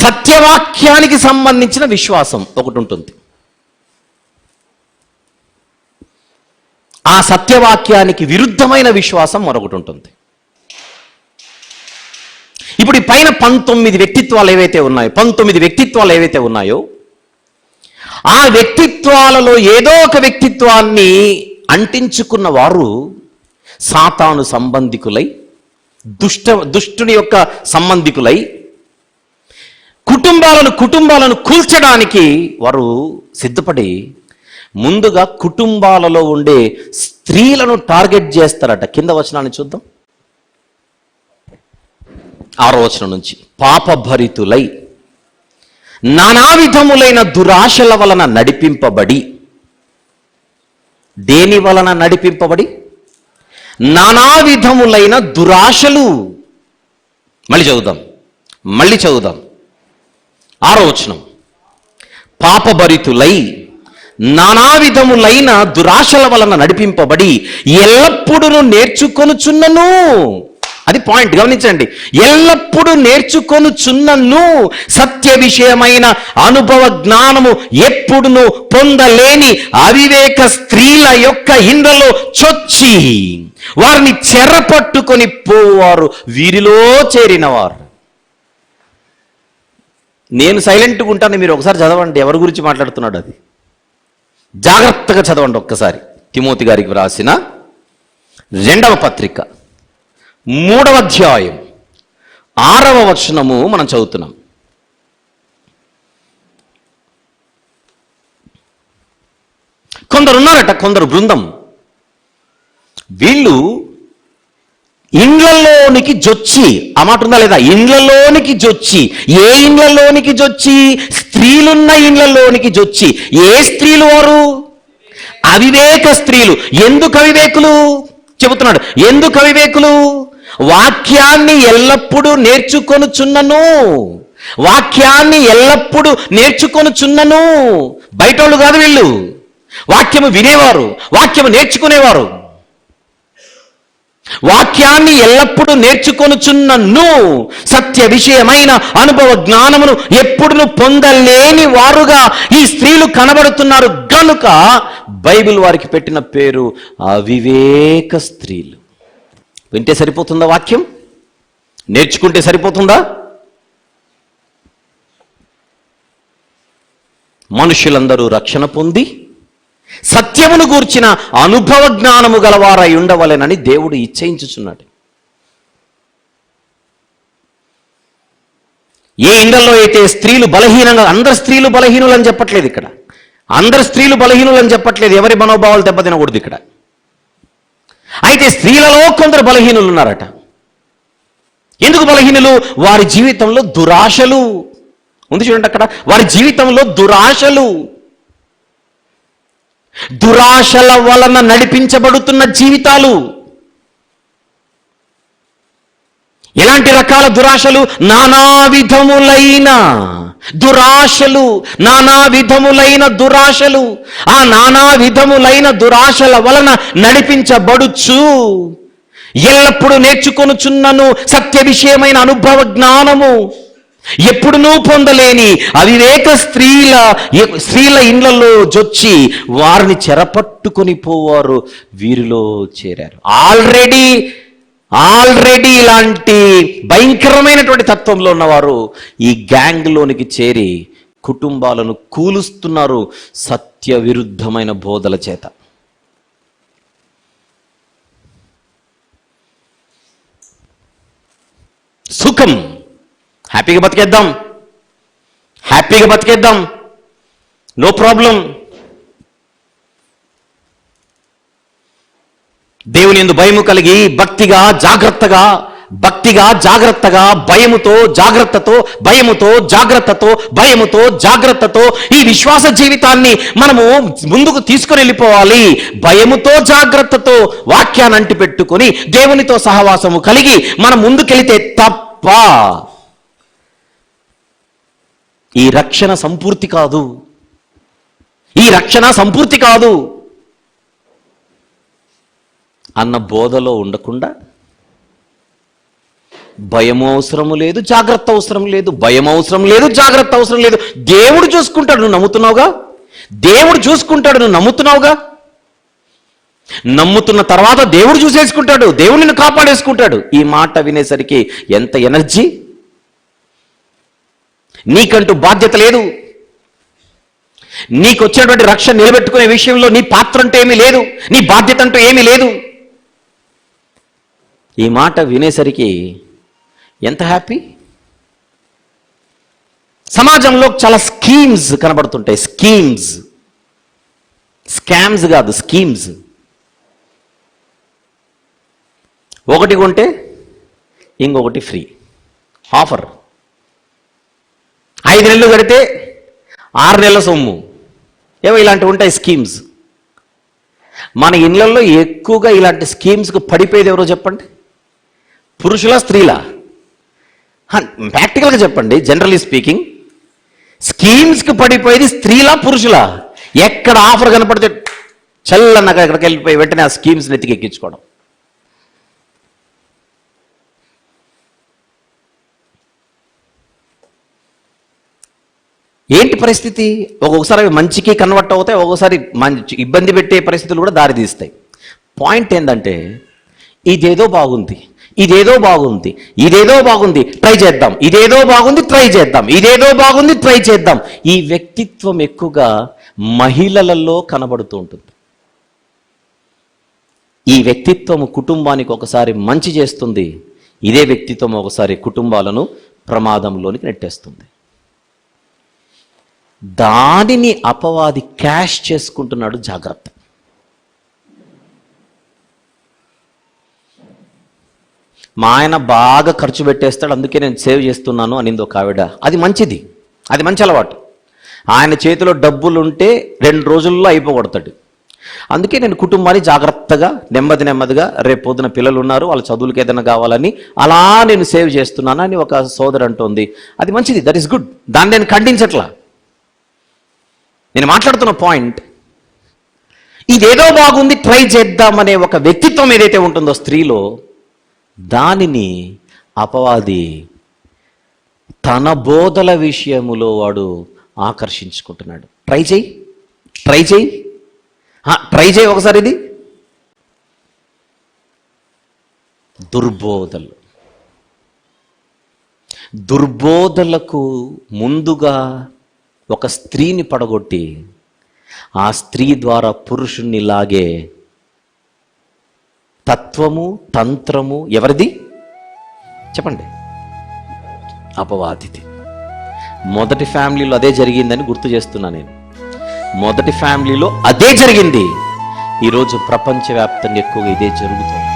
సత్యవాక్యానికి సంబంధించిన విశ్వాసం ఒకటి ఉంటుంది. ఆ సత్యవాక్యానికి విరుద్ధమైన విశ్వాసం మరొకటి ఉంటుంది. ఇప్పుడు ఈ పైన పంతొమ్మిది వ్యక్తిత్వాలు ఏవైతే ఉన్నాయో పంతొమ్మిది వ్యక్తిత్వాలు ఏవైతే ఉన్నాయో ఆ వ్యక్తిత్వాలలో ఏదో ఒక వ్యక్తిత్వాన్ని అంటించుకున్న వారు సాతాను సంబంధికులై దుష్ట దుష్టుని యొక్క సంబంధికులై కుటుంబాలను కుటుంబాలను కూల్చడానికి వారు సిద్ధపడి ముందుగా కుటుంబాలలో ఉండే స్త్రీలను టార్గెట్ చేస్తారట. కింద వచనాన్ని చూద్దాం. ఆరో వచనం నుంచి. పాపభరితులై నానా విధములైన దురాశల వలన నడిపింపబడి దేని వలన నడిపింపబడి? నానా విధములైన దురాశలు. మళ్ళీ చదువుదాం. మళ్ళీ చదువుదాం. ఆరో వచనం. పాపభరితులై నానావిధములైన దురాశల వలన నడిపింపబడి ఎల్లప్పుడూ నేర్చుకొనుచున్నను. అది పాయింట్ గమనించండి. ఎల్లప్పుడూ నేర్చుకొనుచున్నను. సత్య విషయమైన అనుభవ జ్ఞానము ఎప్పుడును పొందలేని అవివేక స్త్రీల యొక్క ఇండ్లలో చొచ్చి వారిని చెరపట్టుకొని పోవారు. వీరిలో చేరినవారు. నేను సైలెంట్గా ఉంటాను మీరు ఒకసారి చదవండి. ఎవరి గురించి మాట్లాడుతున్నాడు అది? జాగ్రత్తగా చదవండి ఒక్కసారి. తిమోతి గారికి వ్రాసిన రెండవ పత్రిక. మూడవ అధ్యాయం. ఆరవ వచనము మనం చదువుతున్నాం. కొందరు ఉన్నారట కొందరు బృందం. వీళ్ళు ఇండ్లలోనికి జొచ్చి ఆ మాట ఉందా లేదా? ఇండ్లలోనికి జొచ్చి ఏ ఇండ్లలోనికి జొచ్చి? స్త్రీలున్న ఇండ్లలోనికి జొచ్చి. ఏ స్త్రీలు వారు? అవివేక స్త్రీలు. ఎందుకు అవివేకులు? చెబుతున్నాడు. ఎందుకు అవివేకులు? వాక్యాన్ని ఎల్లప్పుడూ నేర్చుకొనుచున్నను. వాక్యాన్ని ఎల్లప్పుడూ నేర్చుకొనుచున్నను. బయటోళ్ళు కాదు వీళ్ళు. వాక్యము వినేవారు. వాక్యము నేర్చుకునేవారు. వాక్యాన్ని ఎల్లప్పుడూ నేర్చుకొనుచున్న నువ్వు సత్య విషయమైన అనుభవ జ్ఞానమును ఎప్పుడును పొందలేని వారుగా ఈ స్త్రీలు కనబడుతున్నారు. గనుక బైబిల్ వారికి పెట్టిన పేరు అవివేక స్త్రీలు. వింటే సరిపోతుందా వాక్యం? నేర్చుకుంటే సరిపోతుందా? మనుషులందరూ రక్షణ పొంది సత్యమును గూర్చిన అనుభవ జ్ఞానము గలవారై ఉండవలెనని దేవుడు ఇచ్చయించుచున్నాడు. ఏ ఇండల్లో అయితే స్త్రీలు బలహీనంగా అందరు స్త్రీలు బలహీనులు అని చెప్పట్లేదు ఇక్కడ. అందరు స్త్రీలు బలహీనులు అని చెప్పట్లేదు ఎవరి మనోభావాలు దెబ్బతినకూడదు ఇక్కడ. అయితే స్త్రీలలో కొందరు బలహీనులు ఉన్నారట. ఎందుకు బలహీనులు? వారి జీవితంలో దురాశలు. ఉంది చూడండి అక్కడ. వారి జీవితంలో దురాశలు. దురాశల వలన నడిపించబడుతున్న జీవితాలు. ఎలాంటి రకాల దురాశలు? నానా విధములైన దురాశలు నానా విధములైన దురాశలు. ఆ నానా విధములైన దురాశల వలన నడిపించబడుచు. ఎల్లప్పుడూ నేర్చుకొనుచున్నను సత్య విషయమైన అనుభవ జ్ఞానము. ఎప్పుడునూ పొందలేని అవివేక స్త్రీల స్త్రీల ఇండ్లలో జొచ్చి వారిని చెరపట్టుకొని పోవారు వీరిలో చేరారు. ఆల్రెడీ ఆల్రెడీ ఇలాంటి భయంకరమైనటువంటి తత్వంలో ఉన్నవారు ఈ గ్యాంగ్లోనికి చేరి కుటుంబాలను కూలుస్తున్నారు సత్య విరుద్ధమైన బోధల చేత. సుఖం. హ్యాపీగా బతికేద్దాం. హ్యాపీగా బతికేద్దాం. No problem. దేవుని ఎందు భయము కలిగి భక్తిగా జాగ్రత్తగా భక్తిగా జాగ్రత్తగా భయముతో జాగ్రత్తతో భయముతో జాగ్రత్తతో భయముతో జాగ్రత్తతో ఈ విశ్వాస జీవితాన్ని మనము ముందుకు తీసుకుని వెళ్ళిపోవాలి. భయముతో జాగ్రత్తతో వాక్యాన్ని అంటి పెట్టుకొని దేవునితో సహవాసము కలిగి మనం ముందుకెళితే తప్ప ఈ రక్షణ సంపూర్తి కాదు. ఈ రక్షణ సంపూర్తి కాదు. అన్న బోధలో ఉండకుండా భయం అవసరం లేదు జాగ్రత్త అవసరం లేదు భయం అవసరం లేదు జాగ్రత్త అవసరం లేదు. దేవుడు చూసుకుంటాడు నువ్వు నమ్ముతున్నావుగా? దేవుడు చూసుకుంటాడు నువ్వు నమ్ముతున్నావుగా? నమ్ముతున్న తర్వాత దేవుడు చూసేసుకుంటాడు దేవుడు నిన్ను కాపాడేసుకుంటాడు. ఈ మాట వినేసరికి ఎంత ఎనర్జీ? నీకంటూ బాధ్యత లేదు. నీకు వచ్చేటువంటి రక్షణ నిలబెట్టుకునే విషయంలో నీ పాత్ర అంటూ ఏమీ లేదు. నీ బాధ్యత అంటూ ఏమీ లేదు. ఈ మాట వినేసరికి ఎంత హ్యాపీ? సమాజంలో చాలా స్కీమ్స్ కనబడుతుంటాయి. స్కీమ్స్. స్కామ్స్ కాదు స్కీమ్స్. ఒకటి కొంటే ఇంకొకటి ఫ్రీ. ఆఫర్. ఐదు నెలలు కడితే ఆరు నెలల సొమ్ము. ఏవో ఇలాంటివి ఉంటాయి స్కీమ్స్. మన ఇళ్ళలో ఎక్కువగా ఇలాంటి స్కీమ్స్కి పడిపోయేది ఎవరో చెప్పండి? పురుషుల స్త్రీల? ప్రాక్టికల్గా చెప్పండి జనరలీ స్పీకింగ్. స్కీమ్స్కి పడిపోయేది స్త్రీలా పురుషులా? ఎక్కడ ఆఫర్ కనపడితే చల్లన్నగా ఎక్కడికి వెళ్ళిపోయి వెంటనే ఆ స్కీమ్స్ని ఎత్తికెక్కించుకోవడం ఏంటి పరిస్థితి? ఒక్కొక్కసారి అవి మంచికి కన్వర్ట్ అవుతాయి ఒక్కొక్కసారి మంచి ఇబ్బంది పెట్టే పరిస్థితులు కూడా దారితీస్తాయి పాయింట్ ఏంటంటే ఇదేదో బాగుంది ఇదేదో బాగుంది ఇదేదో బాగుంది ట్రై చేద్దాం. ఇదేదో బాగుంది ట్రై చేద్దాం. ఇదేదో బాగుంది ట్రై చేద్దాం. ఈ వ్యక్తిత్వం ఎక్కువగా మహిళలలో కనబడుతూ ఉంటుంది. ఈ వ్యక్తిత్వం కుటుంబానికి ఒకసారి మంచి చేస్తుంది ఇదే వ్యక్తిత్వం ఒకసారి కుటుంబాలను ప్రమాదంలోనికి నెట్టేస్తుంది. దానిని అపవాది క్యాష్ చేసుకుంటున్నాడు జాగ్రత్త. మా ఆయన బాగా ఖర్చు పెట్టేస్తాడు అందుకే నేను సేవ్ చేస్తున్నాను అనింది ఒక ఆవిడ. అది మంచిది. అది మంచి అలవాటు. ఆయన చేతిలో డబ్బులు ఉంటే రెండు రోజుల్లో అయిపోగొడతాడు. అందుకే నేను కుటుంబాన్ని జాగ్రత్తగా నెమ్మది నెమ్మదిగా రేపు పొద్దున పిల్లలు ఉన్నారు వాళ్ళ చదువులకి ఏదైనా కావాలని అలా నేను సేవ్ చేస్తున్నాను అని ఒక సోదరు అంటోంది. అది మంచిది. దట్ ఈస్ గుడ్ దాన్ని నేను ఖండించట్లా. నేను మాట్లాడుతున్న పాయింట్ ఇదేదో బాగుంది ట్రై చేద్దామనే ఒక వ్యక్తిత్వం ఏదైతే ఉంటుందో స్త్రీలో దానిని అపవాది తన బోధల విషయములో వాడు ఆకర్షించుకుంటున్నాడు. ట్రై చేయి ట్రై చేయి. ట్రై చేయి ఒకసారి ఇది. దుర్బోధలు. దుర్బోధలకు ముందుగా ఒక స్త్రీని పడగొట్టి ఆ స్త్రీ ద్వారా పురుషుణ్ణి లాగే తత్వము తంత్రము ఎవరిది? చెప్పండి. అపవాదిది. మొదటి ఫ్యామిలీలో అదే జరిగిందని గుర్తు చేస్తున్నా నేను. మొదటి ఫ్యామిలీలో అదే జరిగింది. ఈరోజు ప్రపంచవ్యాప్తంగా ఎక్కువగా ఇదే జరుగుతుంది.